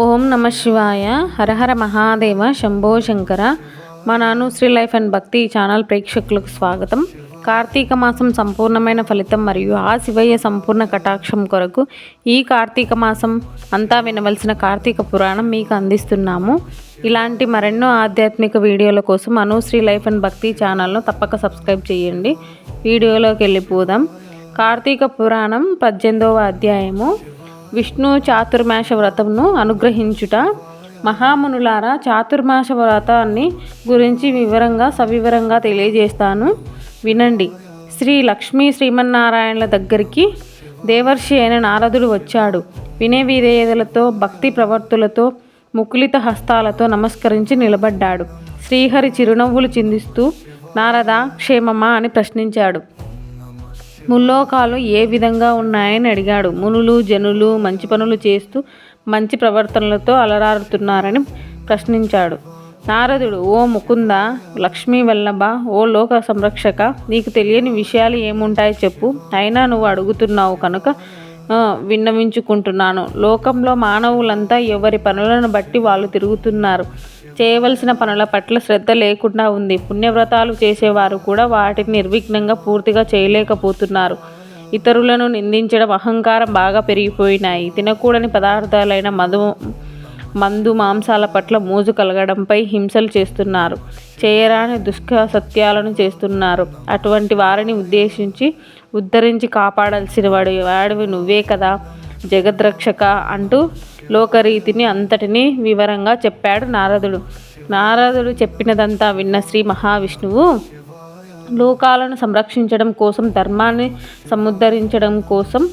ఓం నమ శివాయ. హరహర మహాదేవ శంభో శంకర. మా నాను Sri life and Bhakti channel ప్రేక్షకులకు స్వాగతం. కార్తీక మాసం సంపూర్ణమైన ఫలితం మరియు ఆ శివయ్య సంపూర్ణ కటాక్షం కొరకు ఈ కార్తీక మాసం అంతా వినవలసిన కార్తీక పురాణం మీకు అందిస్తున్నాము. ఇలాంటి మరెన్నో ఆధ్యాత్మిక వీడియోల కోసం అను శ్రీ లైఫ్ అండ్ భక్తి ఛానల్ను తప్పక సబ్స్క్రైబ్ చేయండి. వీడియోలోకి వెళ్ళిపోదాం. కార్తీక పురాణం పద్దెనిమిదవ అధ్యాయము. విష్ణు చాతుర్మాస వ్రతమును అనుగ్రహించుట. మహామునులారా చాతుర్మాస వ్రతాన్ని గురించి వివరంగా సవివరంగా తెలియజేస్తాను. వినండి. శ్రీ లక్ష్మీ శ్రీమన్నారాయణల దగ్గరికి దేవర్షి అయిన నారదుడు వచ్చాడు. వినే విధేయతలతో భక్తి ప్రవర్తులతో ముకులిత హస్తాలతో నమస్కరించి నిలబడ్డాడు. శ్రీహరి చిరునవ్వులు చిందిస్తూ నారద క్షేమమా? అని ప్రశ్నించాడు. ముల్లోకాలు ఏ విధంగా ఉన్నాయని అడిగాడు. మునులు జనులు మంచి పనులు చేస్తూ మంచి ప్రవర్తనలతో అలరారుతున్నారని ప్రశ్నించాడు. నారదుడు ఓ ముకుంద లక్ష్మీ వల్లభ ఓ లోక సంరక్షక నీకు తెలియని విషయాలు ఏముంటాయి చెప్పు. అయినా నువ్వు అడుగుతున్నావు కనుక విన్నవించుకుంటున్నాను. లోకంలో మానవులంతా ఎవరి పనులను బట్టి వాళ్ళు తిరుగుతున్నారు. చేయవలసిన పనుల పట్ల శ్రద్ధ లేకుండా ఉంది. పుణ్యవ్రతాలు చేసేవారు కూడా వాటిని నిర్విఘ్నంగా పూర్తిగా చేయలేకపోతున్నారు. ఇతరులను నిందించడం అహంకారం బాగా పెరిగిపోయినాయి. తినకూడని పదార్థాలైన మధు మందు మాంసాల పట్ల మోజు కలగడంపై హింసలు చేస్తున్నారు. చేయరాని దుష్క సత్యాలను చేస్తున్నారు. అటువంటి వారిని ఉద్దేశించి ఉద్ధరించి కాపాడాల్సిన వాడి వాడివి నువ్వే కదా జగద్రక్షక అంటూ లోకరీతిని అంతటిని వివరంగా చెప్పాడు నారదుడు. నారదుడు చెప్పినదంతా విన్న శ్రీ మహావిష్ణువు లోకాలను సంరక్షించడం కోసం ధర్మాన్ని సముద్ధరించడం కోసం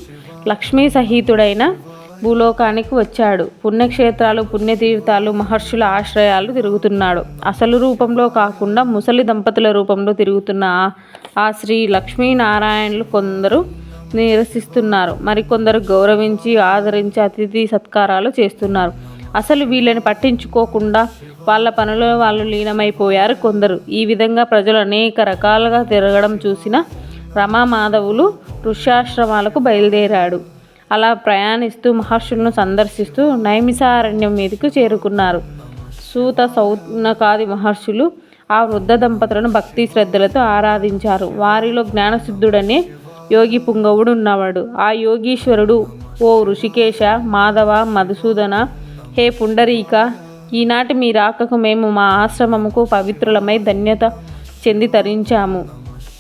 లక్ష్మీ సహితుడైన భూలోకానికి వచ్చాడు. పుణ్యక్షేత్రాలు పుణ్యతీర్థాలు మహర్షుల ఆశ్రయాలు తిరుగుతున్నాడు. అసలు రూపంలో కాకుండా ముసలి దంపతుల రూపంలో తిరుగుతున్న ఆ- ఆ శ్రీ లక్ష్మీనారాయణులు కొందరు నిరసిస్తున్నారు. మరికొందరు గౌరవించి ఆదరించి అతిథి సత్కారాలు చేస్తున్నారు. అసలు వీళ్ళని పట్టించుకోకుండా వాళ్ళ పనులు వాళ్ళు లీనమైపోయారు కొందరు. ఈ విధంగా ప్రజలు అనేక రకాలుగా తిరగడం చూసిన రమామాధవులు ఋష్యాశ్రమాలకు బయలుదేరాడు. అలా ప్రయాణిస్తూ మహర్షులను సందర్శిస్తూ నైమిసారణ్యం మీదకు చేరుకున్నారు. సూత సౌనకాది మహర్షులు ఆ వృద్ధ దంపతులను భక్తి శ్రద్ధలతో ఆరాధించారు. వారిలో జ్ఞానసిద్ధుడనే యోగి పుంగవుడు ఉన్నవాడు. ఆ యోగీశ్వరుడు ఓ ఋషికేశ మాధవ మధుసూదన హే పుండరీక ఈనాటి మీ రాకకు మేము మా ఆశ్రమముకు పవిత్రులమై ధన్యత చెంది తరించాము.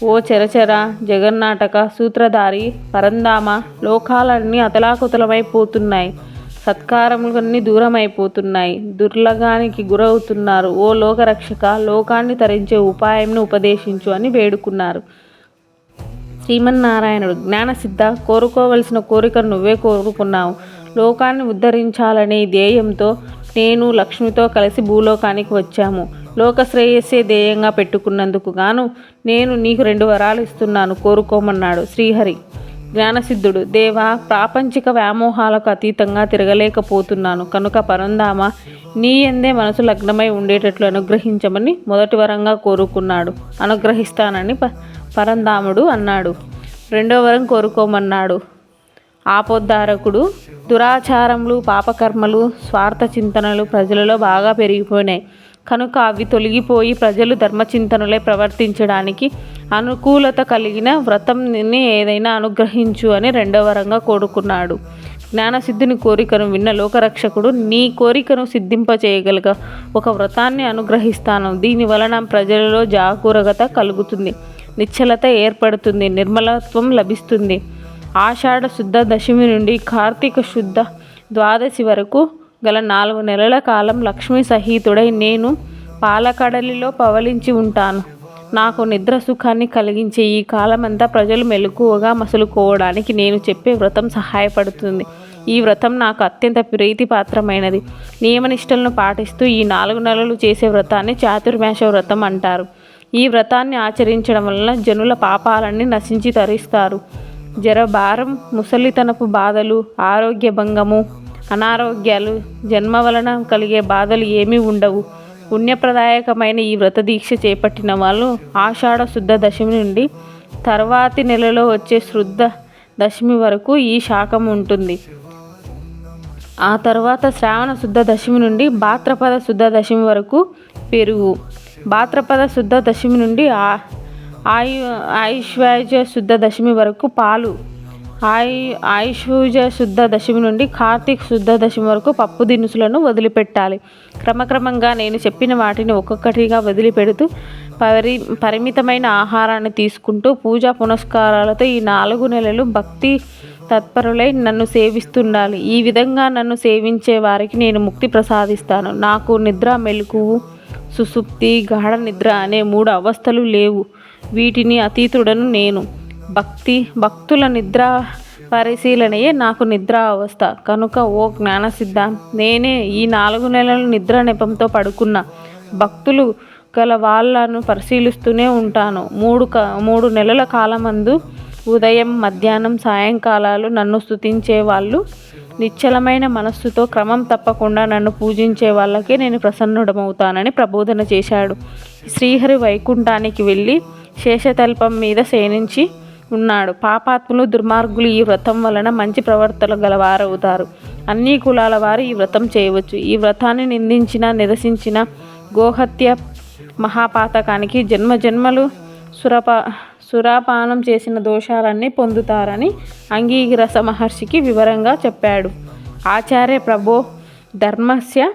ఓ చరచర జగన్నాటక సూత్రధారి పరందామ లోకాలన్నీ అతలాకుతలమైపోతున్నాయి సత్కారములన్నీ దూరమైపోతున్నాయి. అయిపోతున్నాయి దుర్లగానికి గురవుతున్నారు. ఓ లోకరక్షక లోకాన్ని తరించే ఉపాయంను ఉపదేశించు అని వేడుకున్నారు. శ్రీమన్నారాయణుడు జ్ఞానసిద్ధ కోరుకోవలసిన కోరికను నువ్వే కోరుకున్నావు. లోకాన్ని ఉద్ధరించాలనే ధ్యేయంతో నేను లక్ష్మితో కలిసి భూలోకానికి వచ్చాము. లోక శ్రేయస్సే ధ్యేయంగా పెట్టుకున్నందుకు గాను నేను నీకు రెండు వరాలు ఇస్తున్నాను కోరుకోమన్నాడు శ్రీహరి. జ్ఞానసిద్ధుడు దేవా ప్రాపంచిక వ్యామోహాలకు అతీతంగా తిరగలేకపోతున్నాను. కనుక పరందామ నీ ఎందే మనసు లగ్నమై ఉండేటట్లు అనుగ్రహించమని మొదటి వరంగా కోరుకున్నాడు. అనుగ్రహిస్తానని ప పరంధాముడు అన్నాడు. రెండో వరం కోరుకోమన్నాడు. ఆపోద్ధారకుడు దురాచారములు పాపకర్మలు స్వార్థ చింతనలు ప్రజలలో బాగా పెరిగిపోయినాయి. కనుక అవి తొలగిపోయి ప్రజలు ధర్మచింతనలే ప్రవర్తించడానికి అనుకూలత కలిగిన వ్రతం ఏదైనా అనుగ్రహించు అని రెండవ వరంగా కోరుకున్నాడు. జ్ఞానసిద్ధిని కోరికను విన్న లోకరక్షకుడు నీ కోరికను సిద్ధింపచేయగలగ. ఒక వ్రతాన్ని అనుగ్రహిస్తాను. దీని వలన ప్రజలలో జాగరూకత కలుగుతుంది. నిశ్చలత ఏర్పడుతుంది నిర్మలత్వం లభిస్తుంది. ఆషాఢ శుద్ధ దశమి నుండి కార్తీక శుద్ధ ద్వాదశి వరకు గల నాలుగు నెలల కాలం లక్ష్మీ సహితుడై నేను పాలకడలిలో పవలించి ఉంటాను. నాకు నిద్ర సుఖాన్ని కలిగించే ఈ కాలమంతా ప్రజలు మెలకువగా మసులుకోవడానికి నేను చెప్పే వ్రతం సహాయపడుతుంది. ఈ వ్రతం నాకు అత్యంత ప్రీతిపాత్రమైనది. నియమనిష్టలను పాటిస్తూ ఈ నాలుగు నెలలు చేసే వ్రతాన్ని చాతుర్మాస వ్రతం అంటారు. ఈ వ్రతాన్ని ఆచరించడం వలన జనుల పాపాలన్నీ నశించి తరిస్తారు. జరభారం ముసలితనపు బాధలు ఆరోగ్య భంగము అనారోగ్యాలు జన్మ వలన కలిగే బాధలు ఏమీ ఉండవు. పుణ్యప్రదాయకమైన ఈ వ్రత దీక్ష చేపట్టిన వాళ్ళు ఆషాఢ శుద్ధ దశమి నుండి తర్వాతి నెలలో వచ్చే శుద్ధ దశమి వరకు ఈ శాఖం ఉంటుంది. ఆ తర్వాత శ్రావణ శుద్ధ దశమి నుండి భాద్రపద శుద్ధ దశమి వరకు పెరుగు. భాద్రపద శుద్ధ దశమి నుండి ఆ- ఆయు ఆయుష్వాజ శుద్ధ దశమి వరకు పాలు ఆయు ఆయుషూజ శుద్ధ దశమి నుండి కార్తీక్ శుద్ధ దశమి వరకు పప్పు దినుసులను వదిలిపెట్టాలి. క్రమక్రమంగా నేను చెప్పిన వాటిని ఒక్కొక్కటిగా వదిలిపెడుతూ పరి పరిమితమైన ఆహారాన్ని తీసుకుంటూ పూజా పునస్కారాలతో ఈ నాలుగు నెలలు భక్తి తత్పరులై నన్ను సేవిస్తుండాలి. ఈ విధంగా నన్ను సేవించే వారికి నేను ముక్తి ప్రసాదిస్తాను. నాకు నిద్ర మెలకువు సుసుప్తి గాఢ నిద్ర అనే మూడు అవస్థలు లేవు. వీటిని అతీతుడను నేను. భక్తి భక్తుల నిద్ర పరిశీలనయే నాకు నిద్ర అవస్థ. కనుక ఓ జ్ఞానసిద్ధ నేనే ఈ నాలుగు నెలలు నిద్ర నెపంతో పడుకున్న. భక్తులు గల వాళ్ళను పరిశీలిస్తూనే ఉంటాను. మూడు క మూడు నెలల కాలమందు ఉదయం మధ్యాహ్నం సాయంకాలాలు నన్ను స్తుతించే వాళ్ళు నిశ్చలమైన మనస్సుతో క్రమం తప్పకుండా నన్ను పూజించే వాళ్ళకే నేను ప్రసన్నుడమవుతానని ప్రబోధన చేశాడు. శ్రీహరి వైకుంఠానికి వెళ్ళి శేషతల్పం మీద శయనించి ఉన్నాడు. పాపాత్ములు దుర్మార్గులు ఈ వ్రతం వలన మంచి ప్రవర్తన గలవారవుతారు. అన్ని కులాల వారు ఈ వ్రతం చేయవచ్చు. ఈ వ్రతాన్ని నిందించిన నిరసించిన గోహత్య మహాపాతకానికి జన్మ జన్మలు సురపా సురాపానం చేసిన దోషాలన్నీ పొందుతారని అంగీరస మహర్షికి వివరంగా చెప్పాడు. ఆచార్య ప్రభో ధర్మస్య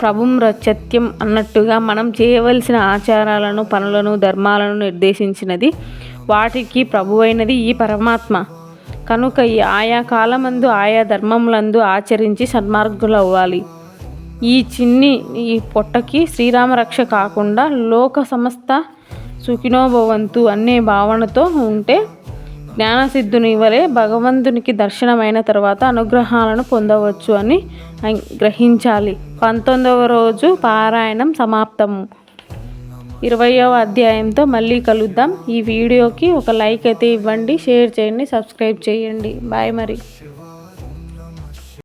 ప్రభుం రచత్యం అన్నట్టుగా మనం చేయవలసిన ఆచారాలను పనులను ధర్మాలను నిర్దేశించినది వాటికి ప్రభువైనది ఈ పరమాత్మ. కనుక ఈ ఆయా కాలమందు ఆయా ధర్మములందు ఆచరించి సన్మార్గులు అవ్వాలి ఈ చిన్ని ఈ పొట్టకి శ్రీరామ రక్ష కాకుండా లోక సమస్త సుఖినోభవంతు అనే భావనతో ఉంటే జ్ఞానసిద్ధుని వలె భగవంతునికి దర్శనమైన తర్వాత అనుగ్రహాలను పొందవచ్చు అని గ్రహించాలి. పంతొమ్మిదవ రోజు పారాయణం సమాప్తము. ఇరవయవ అధ్యాయంతో మళ్ళీ కలుద్దాం. ఈ వీడియోకి ఒక లైక్ అయితే ఇవ్వండి షేర్ చేయండి సబ్స్క్రైబ్ చేయండి. బాయ్ మరి.